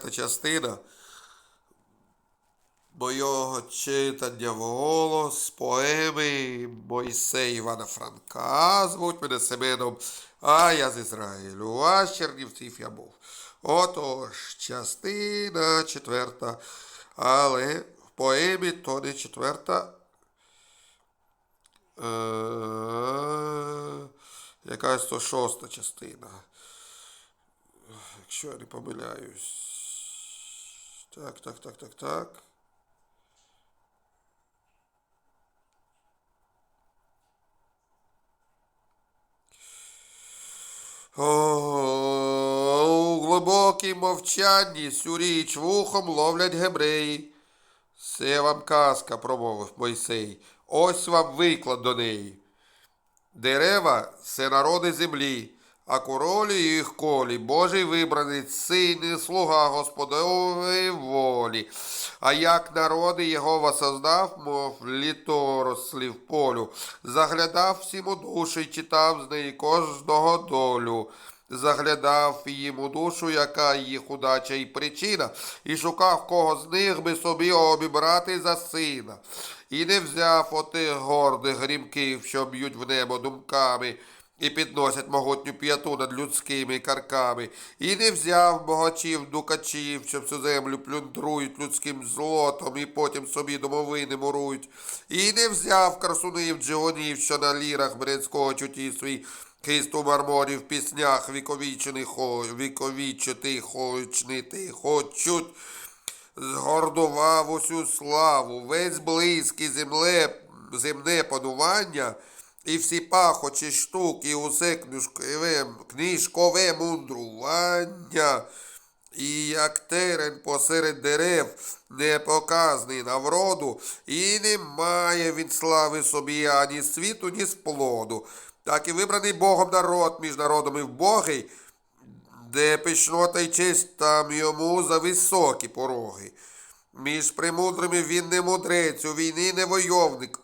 четверта частина моєго читання вголос поеми Мойсей Івана Франка. Звуть мене Семеном, а я з Ізраїлю, а з Чернівців я був. Отож, частина четверта. Але в поемі то не четверта. Е, якась то шоста частина. Якщо я не помиляюсь. Так, так, так, так, так. О, у глибокій мовчанні сю річ вухом ловлять гебреї. Це вам казка, промовив Мойсей. Ось вам виклад до неї. Дерева це народи землі, а королі їх колі, Божий вибраний, і слуга Господової волі. А як народи Єгова создав, мов літо росли в полю, заглядав всім у душу й читав з неї кожного долю. Заглядав їм у душу, яка їх удача і причина, і шукав кого з них би собі обібрати за сина. І не взяв отих гордих грімків, що б'ють в небо думками, і підносять могутню п'яту над людськими карками, і не взяв богачів дукачів, що всю землю плюндрують людським злотом, і потім собі домовини мурують, і не взяв красунив джигонів, що на лірах брецького чуті свій хист у марморі в піснях віковічених, віковічити, хочнити, хочуть. Згордував усю славу, весь близький земле, земне панування, і всі пахочі штуки, усе книжкове, книжкове мундрування. І як терен посеред дерев, непоказний на вроду, і не має він слави собі ані світу, ні сплоду. Так і вибраний Богом народ між народами вбогий, де пишнота й честь там йому за високі пороги. Між премудрими він не мудрець, у війни не войовник.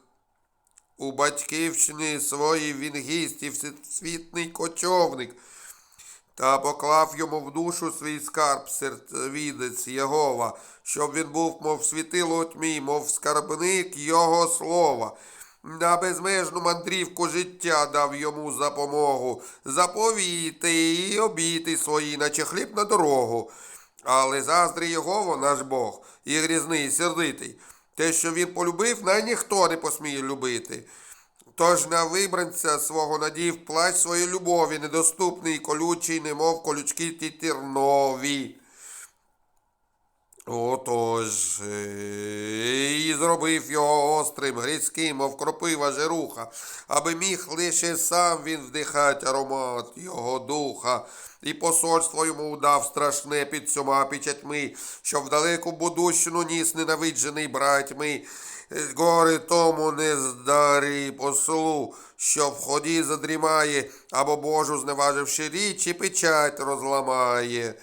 У батьківщині своїй він гість і всесвітний кочовник. Та поклав йому в душу свій скарб серцевідець Єгова, щоб він був, мов світило тьмі, мов скарбник його слова. На безмежну мандрівку життя дав йому запомогу, заповіти і обіти свої, наче хліб на дорогу. Але заздрий Єгова, наш Бог, і грізний, і сердитий. Те, що він полюбив, най ніхто не посміє любити. Тож на вибранця свого надів плащ своєї любові, недоступний, колючий, немов колючки ті тернові. Отож, е, і зробив його острим, грізким, мов кропива жеруха, аби міг лише сам він вдихать аромат його духа, і посольство йому дав страшне під сьома печатьми, що в далеку будущину ніс ненавиджений братьми. Е, Гори тому не здарі послу, що в ході задрімає, або Божу зневаживши річ, і печать розламає.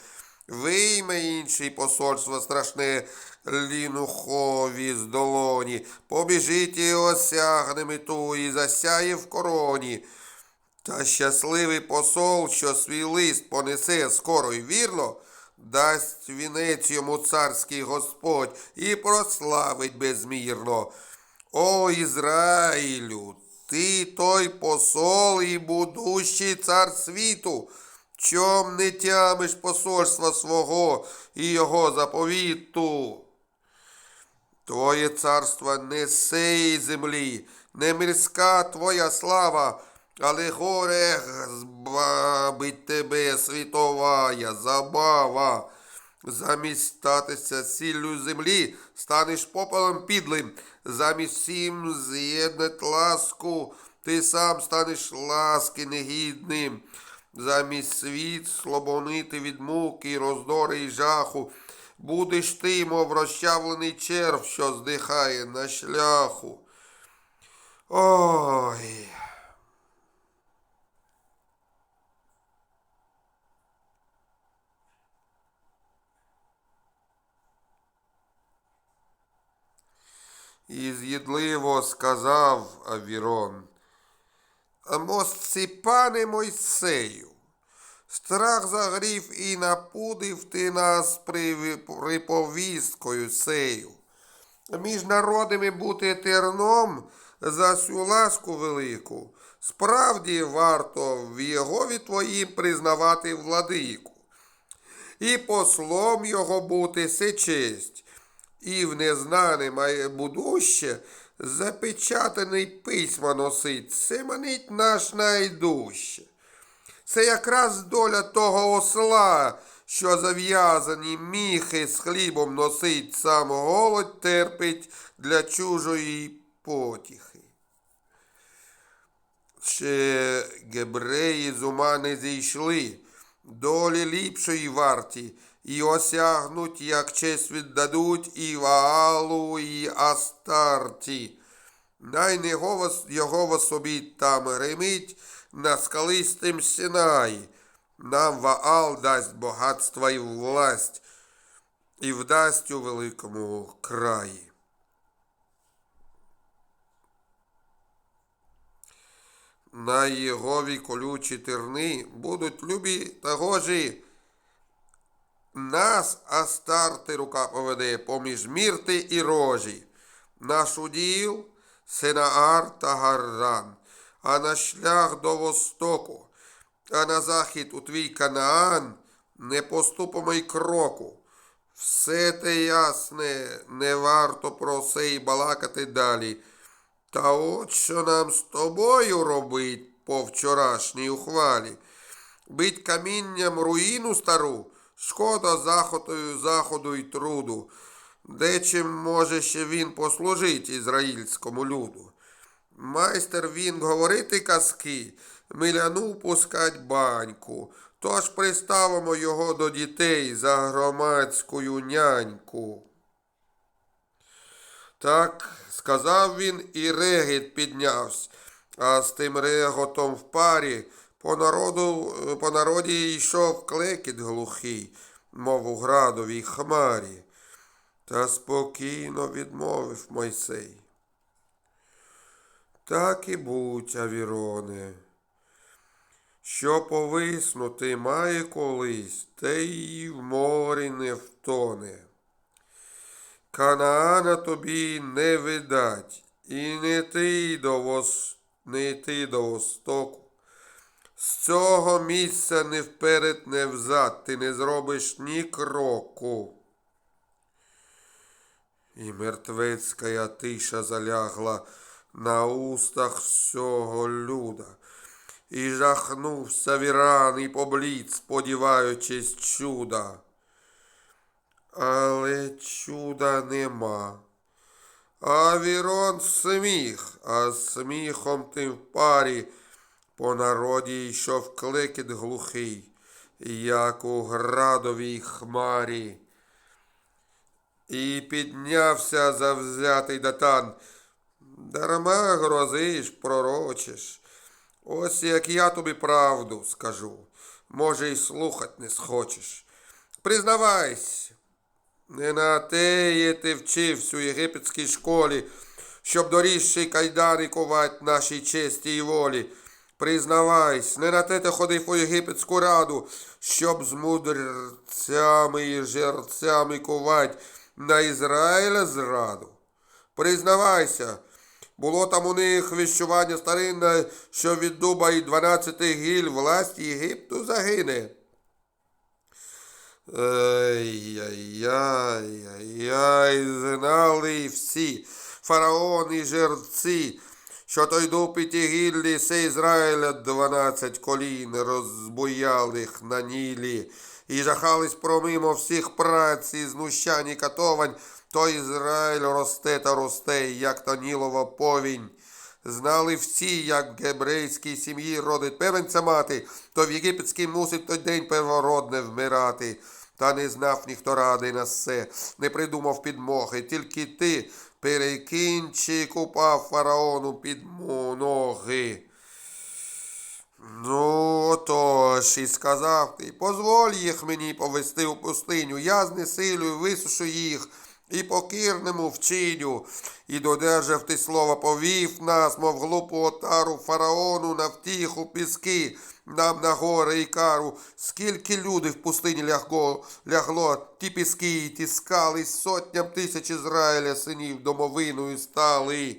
Вийме інший посольство страшне лінухові з долоні, побіжить і осягне мету і засяє в короні. Та щасливий посол, що свій лист понесе скоро й вірно, дасть вінець йому царський Господь і прославить безмірно. О Ізраїлю, ти той посол і будущий цар світу, чом не тямиш посольства свого і його заповіту. Твоє царство не сеї землі, не мирська твоя слава, але горе збавить тебе світовая забава. Замість статися сіллю землі, станеш попелом підлим, замість всім з'єднать ласку, ти сам станеш ласки негідним. Замість світ слобонити від муки, роздори й жаху, будеш ти, мов розчавлений черв, що здихає на шляху. Ой. І з'їдливо сказав Авірон. Мосці пане Мойсею, Страх загрів і напудив ти нас приповісткою сею. Між народами бути терном за сю ласку велику. Справді варто в Єгові твоїм признавати владику. І послом його бути се честь, і в незнане має будуще запечатаний письма носить, це манить наш найдужче. Це якраз доля того осла, що зав'язані міхи з хлібом носить, сам голод терпить для чужої потіхи. Ще гебреї з ума не зійшли, долі ліпшої варті, і осягнуть, як честь віддадуть і Ваалу, і Астарті. Най не голос його собі там гримить на скалистим Сінаї. Нам Ваал дасть багатство і власть, і вдасть у великому краї. На Єгові колючі терни будуть любі та гожі. Нас Астарти рука поведе поміж мірти і рожі. Наш уділ Сенаар та Гарран, а на шлях до востоку, а на захід у твій Канаан не поступимо й кроку. Все те ясне, не варто про це й балакати далі. Та от що нам з тобою робить по вчорашній ухвалі. Бить камінням руїну стару, шкода захотою заходу й труду. Дечим може ще він послужить ізраїльському люду. Майстер він говорити казки, миляну пускать баньку, тож приставимо його до дітей за громадською няньку. Так сказав він, і регіт піднявся, а з тим реготом в парі по народу, по народі йшов клекіт глухий, мов у градовій хмарі. Та спокійно відмовив Мойсей. Так і будь, Авіроне, що повиснути має колись, те й в морі не втоне. Канаана тобі не видать, і не ти до вос... не йти до востоку. З цього місця не вперед, не взад, ти не зробиш ні кроку. І мертвецька тиша залягла на устах всього люда. І жахнувся віран і поблід, сподіваючись чуда. Але чуда нема. А Вірон сміх, а сміхом тим в парі по народі йшов клекіт глухий, як у градовій хмарі. І піднявся завзятий датан. Дарма грозиш, пророчиш. Ось як я тобі правду скажу. Може, й слухать не схочеш. Признавайся, не на теє ти вчився у єгипетській школі, щоб доріжчий кайдани ковать нашій честі й волі. Признавайсь, не на те ти ходив у єгипетську раду, щоб з мудрцями і жерцями ковать на Ізраїля зраду. Признавайся, було там у них віщування старинне, що від дуба і дванадцяти гіль власть Єгипту загине. Ай-яй-яй, знали всі фараони і жерці, що той дуб і гіллі се Ізраїля дванадцять колін розбуялих на нілі, і жахались промимо всіх праць і знущань і катовань, то Ізраїль росте та росте, як та Нілова повінь. Знали всі, як гебрейській сім'ї родить первенця мати, то в єгипетській мусить той день первородне вмирати. Та не знав ніхто ради на все, не придумав підмоги, тільки ти перекінчик купа фараону під ноги. Ну, отож, і сказав ти, позволь їх мені повести у пустиню, я знесилюю, висушу їх, і покірному вчиню. І додержав ти слова, повів нас, мов глупу отару фараону на втіху піски, нам на гори і кару. Скільки люди в пустині лягло, лягло ті піски і ті скали, сотням тисяч Ізраїля синів домовиною стали.